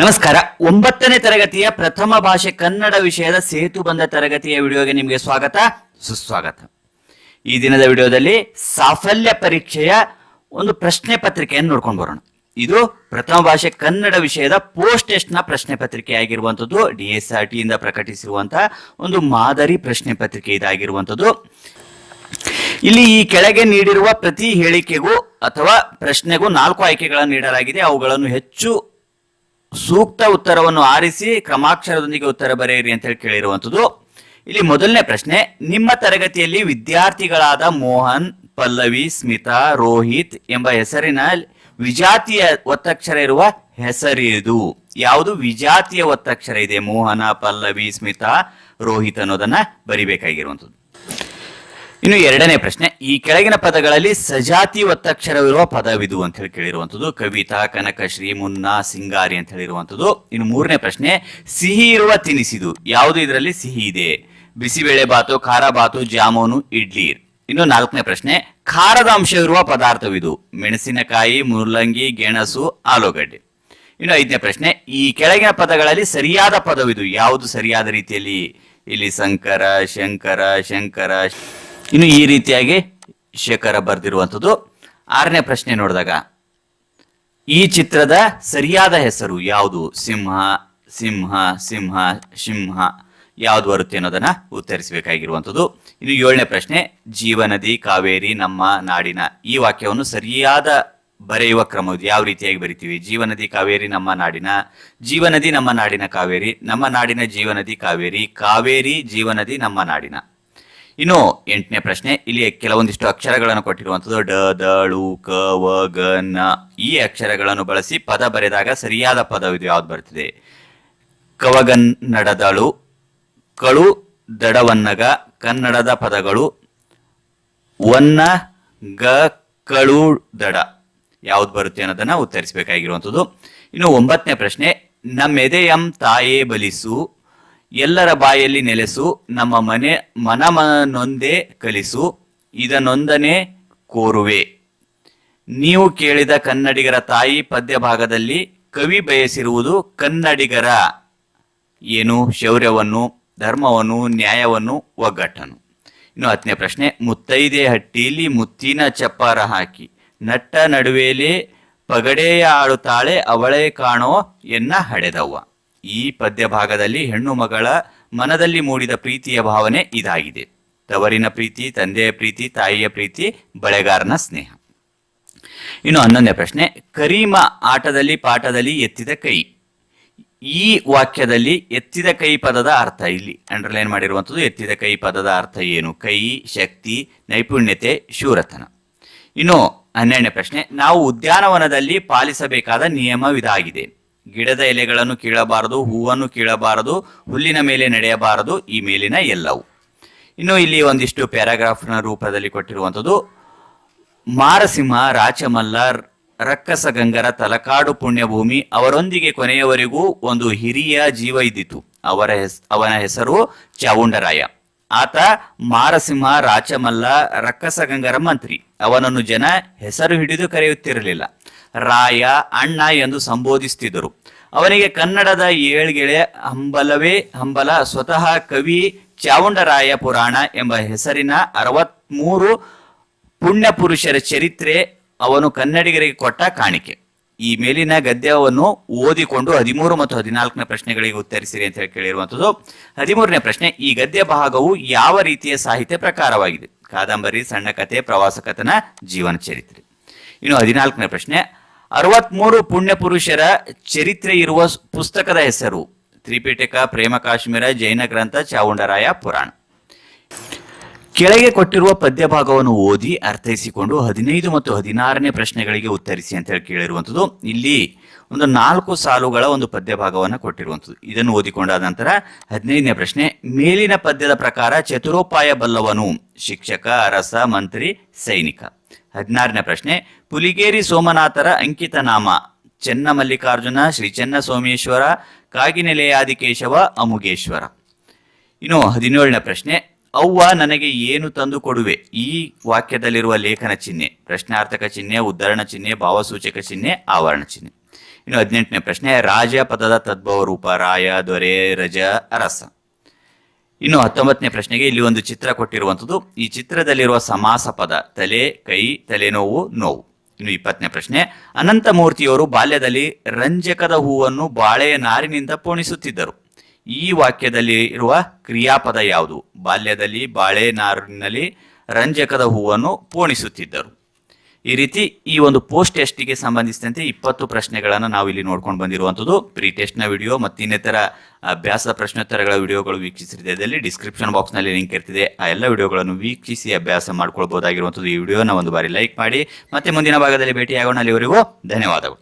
ನಮಸ್ಕಾರ. ಒಂಬತ್ತನೇ ತರಗತಿಯ ಪ್ರಥಮ ಭಾಷೆ ಕನ್ನಡ ವಿಷಯದ ಸೇತು ಬಂದ ತರಗತಿಯ ವಿಡಿಯೋಗೆ ನಿಮಗೆ ಸ್ವಾಗತ, ಸುಸ್ವಾಗತ. ಈ ದಿನದ ವಿಡಿಯೋದಲ್ಲಿ ಸಾಫಲ್ಯ ಪರೀಕ್ಷೆಯ ಒಂದು ಪ್ರಶ್ನೆ ಪತ್ರಿಕೆಯನ್ನು ನೋಡ್ಕೊಂಡು ಬರೋಣ. ಇದು ಪ್ರಥಮ ಭಾಷೆ ಕನ್ನಡ ವಿಷಯದ ಪೋಸ್ಟ್ ಟೆಸ್ಟ್ನ ಪ್ರಶ್ನೆ ಪತ್ರಿಕೆ ಆಗಿರುವಂಥದ್ದು, ಡಿ ಎಸ್ ಆರ್ ಟಿ ಇಂದ ಪ್ರಕಟಿಸಿರುವಂತಹ ಒಂದು ಮಾದರಿ ಪ್ರಶ್ನೆ ಪತ್ರಿಕೆ ಇದಾಗಿರುವಂಥದ್ದು. ಇಲ್ಲಿ ಈ ಕೆಳಗೆ ನೀಡಿರುವ ಪ್ರತಿ ಹೇಳಿಕೆಗೂ ಅಥವಾ ಪ್ರಶ್ನೆಗೂ ನಾಲ್ಕು ಆಯ್ಕೆಗಳನ್ನು ನೀಡಲಾಗಿದೆ. ಅವುಗಳನ್ನು ಹೆಚ್ಚು ಸೂಕ್ತ ಉತ್ತರವನ್ನು ಆರಿಸಿ ಕ್ರಮಾಕ್ಷರದೊಂದಿಗೆ ಉತ್ತರ ಬರೆಯಿರಿ ಅಂತ ಹೇಳಿ ಕೇಳಿರುವಂಥದ್ದು. ಇಲ್ಲಿ ಮೊದಲನೇ ಪ್ರಶ್ನೆ, ನಿಮ್ಮ ತರಗತಿಯಲ್ಲಿ ವಿದ್ಯಾರ್ಥಿಗಳಾದ ಮೋಹನ್, ಪಲ್ಲವಿ, ಸ್ಮಿತಾ, ರೋಹಿತ್ ಎಂಬ ಹೆಸರಿನ ವಿಜಾತಿಯ ಒತ್ತಕ್ಷರ ಇರುವ ಹೆಸರಿದು ಯಾವುದು? ವಿಜಾತಿಯ ಒತ್ತಕ್ಷರ ಇದೆ. ಮೋಹನ, ಪಲ್ಲವಿ, ಸ್ಮಿತಾ, ರೋಹಿತ್ ಅನ್ನೋದನ್ನ ಬರಿಬೇಕಾಗಿರುವಂಥದ್ದು. ಇನ್ನು ಎರಡನೇ ಪ್ರಶ್ನೆ, ಈ ಕೆಳಗಿನ ಪದಗಳಲ್ಲಿ ಸಜಾತಿ ಒತ್ತಕ್ಷರವಿರುವ ಪದವಿದು ಅಂತ ಹೇಳಿ ಕೇಳಿರುವಂತದ್ದು ಕವಿತಾ ಕನಕಶ್ರೀ ಮುನ್ನಾ ಸಿಂಗಾರಿ ಅಂತ ಹೇಳಿರುವಂಥದ್ದು. ಇನ್ನು ಮೂರನೇ ಪ್ರಶ್ನೆ, ಸಿಹಿ ಇರುವ ತಿನಿಸಿದು, ಯಾವುದು ಇದರಲ್ಲಿ ಸಿಹಿ ಇದೆ? ಬಿಸಿಬೇಳೆ ಬಾತು, ಖಾರ ಬಾತು, ಜಾಮೂನು, ಇಡ್ಲಿ. ಇನ್ನು ನಾಲ್ಕನೇ ಪ್ರಶ್ನೆ, ಖಾರದ ಅಂಶವಿರುವ ಪದಾರ್ಥವಿದು, ಮೆಣಸಿನಕಾಯಿ, ಮುಲ್ಲಂಗಿ, ಗೆಣಸು, ಆಲೂಗಡ್ಡೆ. ಇನ್ನು ಐದನೇ ಪ್ರಶ್ನೆ, ಈ ಕೆಳಗಿನ ಪದಗಳಲ್ಲಿ ಸರಿಯಾದ ಪದವಿದು, ಯಾವುದು ಸರಿಯಾದ ರೀತಿಯಲ್ಲಿ? ಇಲ್ಲಿ ಸಂಕರ, ಶಂಕರ ಶಂಕರ ಇನ್ನು ಈ ರೀತಿಯಾಗಿ ಶೇಖರ ಬರೆದಿರುವಂಥದ್ದು. ಆರನೇ ಪ್ರಶ್ನೆ ನೋಡಿದಾಗ, ಈ ಚಿತ್ರದ ಸರಿಯಾದ ಹೆಸರು ಯಾವುದು? ಸಿಂಹ ಸಿಂಹ ಸಿಂಹ ಸಿಂಹ ಯಾವ್ದು ಬರುತ್ತೆ ಅನ್ನೋದನ್ನ ಉತ್ತರಿಸಬೇಕಾಗಿರುವಂಥದ್ದು. ಇನ್ನು ಏಳನೇ ಪ್ರಶ್ನೆ ಜೀವನದಿ ಕಾವೇರಿ, ನಮ್ಮ ನಾಡಿನ ಈ ವಾಕ್ಯವನ್ನು ಸರಿಯಾದ ಬರೆಯುವ ಕ್ರಮ ಯಾವ ರೀತಿಯಾಗಿ ಬರಿತೀವಿ? ಜೀವನದಿ ಕಾವೇರಿ, ನಮ್ಮ ನಾಡಿನ ಜೀವನದಿ ನಮ್ಮ ನಾಡಿನ ಕಾವೇರಿ, ನಮ್ಮ ನಾಡಿನ ಜೀವನದಿ ಕಾವೇರಿ ಕಾವೇರಿ ಜೀವನದಿ ನಮ್ಮ ನಾಡಿನ. ಇನ್ನು ಎಂಟನೇ ಪ್ರಶ್ನೆ, ಇಲ್ಲಿ ಕೆಲವೊಂದಿಷ್ಟು ಅಕ್ಷರಗಳನ್ನು ಕೊಟ್ಟಿರುವಂಥದ್ದು, ಡ ದಳು ಕ, ವ, ಗ, ನ. ಈ ಅಕ್ಷರಗಳನ್ನು ಬಳಸಿ ಪದ ಬರೆದಾಗ ಸರಿಯಾದ ಪದವಿದು ಯಾವ್ದು ಬರ್ತದೆ? ಕವಗನ್ನಡದಳು, ಕಳು, ದಡವನ್ನಗ, ಕನ್ನಡದ ಪದಗಳು, ವನ್ನ, ಗ, ಕಳು, ದಡ. ಯಾವ್ದು ಬರುತ್ತೆ ಅನ್ನೋದನ್ನ ಉತ್ತರಿಸಬೇಕಾಗಿರುವಂಥದ್ದು. ಇನ್ನು ಒಂಬತ್ತನೇ ಪ್ರಶ್ನೆ ನಮ್ಮೆದೆಯಂ ತಾಯೇ ಬಲಿಸು ಎಲ್ಲರ ಬಾಯಲ್ಲಿ ನೆಲೆಸು, ನಮ್ಮ ಮನೆ ಮನಮನೊಂದೇ ಕಲಿಸು ಇದನೊಂದನೆ ಕೋರುವೆ. ನೀವು ಕೇಳಿದ ಕನ್ನಡಿಗರ ತಾಯಿ ಪದ್ಯ ಭಾಗದಲ್ಲಿ ಕವಿ ಬಯಸಿರುವುದು ಕನ್ನಡಿಗರ ಏನು, ಶೌರ್ಯವನ್ನು, ಧರ್ಮವನ್ನು, ನ್ಯಾಯವನ್ನು ಒಗ್ಗಟ್ಟನು ಇನ್ನು ಹತ್ತನೇ ಪ್ರಶ್ನೆ ಮುತ್ತೈದೆ ಹಟ್ಟಿಲಿ ಮುತ್ತಿನ ಚಪ್ಪಾರ ಹಾಕಿ, ನಟ್ಟ ನಡುವೆಲೆ ಪಗಡೆಯ ಆಡುತ್ತಾಳೆ ಅವಳೇ ಕಾಣೋ ಎನ್ನ ಹಡೆದವ್ವ. ಈ ಪದ್ಯ ಭಾಗದಲ್ಲಿ ಹೆಣ್ಣು ಮಗಳ ಮನದಲ್ಲಿ ಮೂಡಿದ ಪ್ರೀತಿಯ ಭಾವನೆ ಇದಾಗಿದೆ. ತವರಿನ ಪ್ರೀತಿ, ತಂದೆಯ ಪ್ರೀತಿ, ತಾಯಿಯ ಪ್ರೀತಿ, ಬಳೆಗಾರನ ಸ್ನೇಹ. ಇನ್ನು ಹನ್ನೊಂದನೇ ಪ್ರಶ್ನೆ, ಕರೀಮ ಆಟದಲ್ಲಿ, ಪಾಠದಲ್ಲಿ ಎತ್ತಿದ ಕೈ. ಈ ವಾಕ್ಯದಲ್ಲಿ ಎತ್ತಿದ ಕೈ ಪದದ ಅರ್ಥ ಇಲ್ಲಿ. ಅಂಡರ್ಲೈನ್ ಮಾಡಿರುವಂಥದ್ದು ಎತ್ತಿದ ಕೈ ಪದದ ಅರ್ಥ ಏನು? ಕೈ, ಶಕ್ತಿ, ನೈಪುಣ್ಯತೆ, ಶೂರತನ. ಇನ್ನು ಹನ್ನೆರಡನೇ ಪ್ರಶ್ನೆ, ನಾವು ಉದ್ಯಾನವನದಲ್ಲಿ ಪಾಲಿಸಬೇಕಾದ ನಿಯಮವಿದಾಗಿದೆ. ಗಿಡದ ಎಲೆಗಳನ್ನು ಕೀಳಬಾರದು, ಹೂವನ್ನು ಕೀಳಬಾರದು, ಹುಲ್ಲಿನ ಮೇಲೆ ನಡೆಯಬಾರದು, ಈ ಮೇಲಿನ ಎಲ್ಲವೂ. ಇನ್ನು ಇಲ್ಲಿ ಒಂದಿಷ್ಟು ಪ್ಯಾರಾಗ್ರಾಫ್ನ ರೂಪದಲ್ಲಿ ಕೊಟ್ಟಿರುವಂಥದ್ದು, ಮಾರಸಿಂಹ ರಾಚಮಲ್ಲ ರಕ್ಕಸ ಗಂಗರ, ತಲಕಾಡು ಪುಣ್ಯಭೂಮಿ, ಅವರೊಂದಿಗೆ ಕೊನೆಯವರೆಗೂ ಒಂದು ಹಿರಿಯ ಜೀವ ಇದ್ದಿತು. ಅವರ ಹೆಸ್, ಅವನ ಹೆಸರು ಚಾವುಂಡರಾಯ. ಆತ ಮಾರಸಿಂಹ, ರಾಚಮಲ್ಲ ರಕ್ಕಸಗಂಗರ ಮಂತ್ರಿ. ಅವನನ್ನು ಜನ ಹೆಸರು ಹಿಡಿದು ಕರೆಯುತ್ತಿರಲಿಲ್ಲ. ರಾಯ, ಅಣ್ಣ ಎಂದು ಸಂಬೋಧಿಸುತ್ತಿದ್ದರು ಅವನಿಗೆ ಕನ್ನಡದ ಏಳ್ಗೆಳೆ ಹಂಬಲವೇ ಹಂಬಲ, ಸ್ವತಃ ಕವಿ ಚಾವುಂಡರಾಯ ಪುರಾಣ ಎಂಬ ಹೆಸರಿನ ಅರವತ್ಮೂರು ಪುಣ್ಯ ಪುರುಷರ ಚರಿತ್ರೆ ಅವನು ಕನ್ನಡಿಗರಿಗೆ ಕೊಟ್ಟ ಕಾಣಿಕೆ. ಈ ಮೇಲಿನ ಗದ್ಯವನ್ನು ಓದಿಕೊಂಡು ಹದಿಮೂರು ಮತ್ತು ಹದಿನಾಲ್ಕನೇ ಪ್ರಶ್ನೆಗಳಿಗೆ ಉತ್ತರಿಸಿರಿ ಅಂತ ಹೇಳಿ ಕೇಳಿರುವಂಥದ್ದು. ಹದಿಮೂರನೇ ಪ್ರಶ್ನೆ, ಈ ಗದ್ಯ ಭಾಗವು ಯಾವ ರೀತಿಯ ಸಾಹಿತ್ಯ ಪ್ರಕಾರವಾಗಿದೆ? ಕಾದಂಬರಿ, ಸಣ್ಣ ಕಥೆ ಪ್ರವಾಸ ಕಥನ, ಜೀವನ ಚರಿತ್ರೆ. ಇನ್ನು ಹದಿನಾಲ್ಕನೇ ಪ್ರಶ್ನೆ ಅರವತ್ಮೂರು ಪುಣ್ಯ ಪುರುಷರ ಚರಿತ್ರೆ ಇರುವ ಪುಸ್ತಕದ ಹೆಸರು. ತ್ರಿಪಿಟಕ ಪ್ರೇಮ ಕಾಶ್ಮೀರ ಜೈನ ಗ್ರಂಥ ಚಾವುಂಡರಾಯ ಪುರಾಣ. ಕೆಳಗೆ ಕೊಟ್ಟಿರುವ ಪದ್ಯ ಭಾಗವನ್ನು ಓದಿ ಅರ್ಥೈಸಿಕೊಂಡು ಹದಿನೈದು ಮತ್ತು ಹದಿನಾರನೇ ಪ್ರಶ್ನೆಗಳಿಗೆ ಉತ್ತರಿಸಿ ಅಂತ ಹೇಳಿ ಕೇಳಿರುವಂಥದ್ದು. ಇಲ್ಲಿ ಒಂದು ನಾಲ್ಕು ಸಾಲುಗಳ ಒಂದು ಪದ್ಯ ಭಾಗವನ್ನು ಕೊಟ್ಟಿರುವಂಥದ್ದು. ಇದನ್ನು ಓದಿಕೊಂಡಾದ ನಂತರ ಹದಿನೈದನೇ ಪ್ರಶ್ನೆ, ಮೇಲಿನ ಪದ್ಯದ ಪ್ರಕಾರ ಚತುರೋಪಾಯ ಬಲ್ಲವನು, ಶಿಕ್ಷಕ, ಅರಸ, ಮಂತ್ರಿ, ಸೈನಿಕ. ಹದಿನಾರನೇ ಪ್ರಶ್ನೆ, ಪುಲಿಗೇರಿ ಸೋಮನಾಥರ ಅಂಕಿತ ನಾಮ ಚೆನ್ನ ಮಲ್ಲಿಕಾರ್ಜುನ ಶ್ರೀ ಚೆನ್ನ ಸೋಮೇಶ್ವರ, ಕಾಗಿನೆಲೆಯಾದಿಕೇಶವ, ಅಮುಗೇಶ್ವರ. ಇನ್ನು ಹದಿನೇಳನೇ ಪ್ರಶ್ನೆ ಅವ್ವ ನನಗೆ ಏನು ತಂದು ಕೊಡುವೆ? ಈ ವಾಕ್ಯದಲ್ಲಿರುವ ಲೇಖನ ಚಿಹ್ನೆ, ಪ್ರಶ್ನಾರ್ಥಕ ಚಿಹ್ನೆ, ಉದ್ಧರಣ ಚಿಹ್ನೆ, ಭಾವಸೂಚಕ ಚಿಹ್ನೆ, ಆವರಣ ಚಿಹ್ನೆ. ಇನ್ನು ಹದಿನೆಂಟನೇ ಪ್ರಶ್ನೆ, ರಾಜ ಪದದ ತದ್ಭವ ರೂಪ ರಾಯ, ದೊರೆ, ರಜ, ಅರಸ. ಇನ್ನು ಹತ್ತೊಂಬತ್ತನೇ ಪ್ರಶ್ನೆಗೆ ಇಲ್ಲಿ ಒಂದು ಚಿತ್ರ ಕೊಟ್ಟಿರುವಂಥದ್ದು. ಈ ಚಿತ್ರದಲ್ಲಿರುವ ಸಮಾಸ ಪದ, ತಲೆ, ಕೈ, ತಲೆನೋವು, ನೋವು. ಇನ್ನು ಇಪ್ಪತ್ತನೇ ಪ್ರಶ್ನೆ, ಅನಂತಮೂರ್ತಿಯವರು ಬಾಲ್ಯದಲ್ಲಿ ರಂಜಕದ ಹೂವನ್ನು ಬಾಳೆಯ ನಾರಿನಿಂದ ಪೋಣಿಸುತ್ತಿದ್ದರು. ಈ ವಾಕ್ಯದಲ್ಲಿ ಇರುವ ಕ್ರಿಯಾಪದ ಯಾವುದು? ಬಾಲ್ಯದಲ್ಲಿ ಬಾಳೆ ನಾರಿನಲ್ಲಿ ರಂಜಕದ ಹೂವನ್ನು ಪೋಣಿಸುತ್ತಿದ್ದರು. ಈ ರೀತಿ ಈ ಒಂದು ಪೋಸ್ಟ್ ಟೆಸ್ಟಿಗೆ ಸಂಬಂಧಿಸಿದಂತೆ ಇಪ್ಪತ್ತು ಪ್ರಶ್ನೆಗಳನ್ನು ನಾವು ಇಲ್ಲಿ ನೋಡ್ಕೊಂಡು ಬಂದಿರುವಂಥದ್ದು. ಪ್ರೀ ಟೆಸ್ಟ್ನ ವಿಡಿಯೋ ಮತ್ತು ಇನ್ನಿತರ ಅಭ್ಯಾಸ ಪ್ರಶ್ನೋತ್ತರಗಳ ವಿಡಿಯೋಗಳು ವೀಕ್ಷಿಸಿದಲ್ಲಿ ಡಿಸ್ಕ್ರಿಪ್ಷನ್ ಬಾಕ್ಸ್ನಲ್ಲಿ ಲಿಂಕ್ ಇರ್ತಿದೆ. ಆ ಎಲ್ಲ ವಿಡಿಯೋಗಳನ್ನು ವೀಕ್ಷಿಸಿ ಅಭ್ಯಾಸ ಮಾಡ್ಕೊಳ್ಬೋದಾಗಿರುವಂಥದ್ದು ಈ ವಿಡಿಯೋನ ಒಂದು ಬಾರಿ ಲೈಕ್ ಮಾಡಿ. ಮತ್ತೆ ಮುಂದಿನ ಭಾಗದಲ್ಲಿ ಭೇಟಿಯಾಗೋಣ. ಅಲ್ಲಿವರೆಗೂ ಧನ್ಯವಾದಗಳು.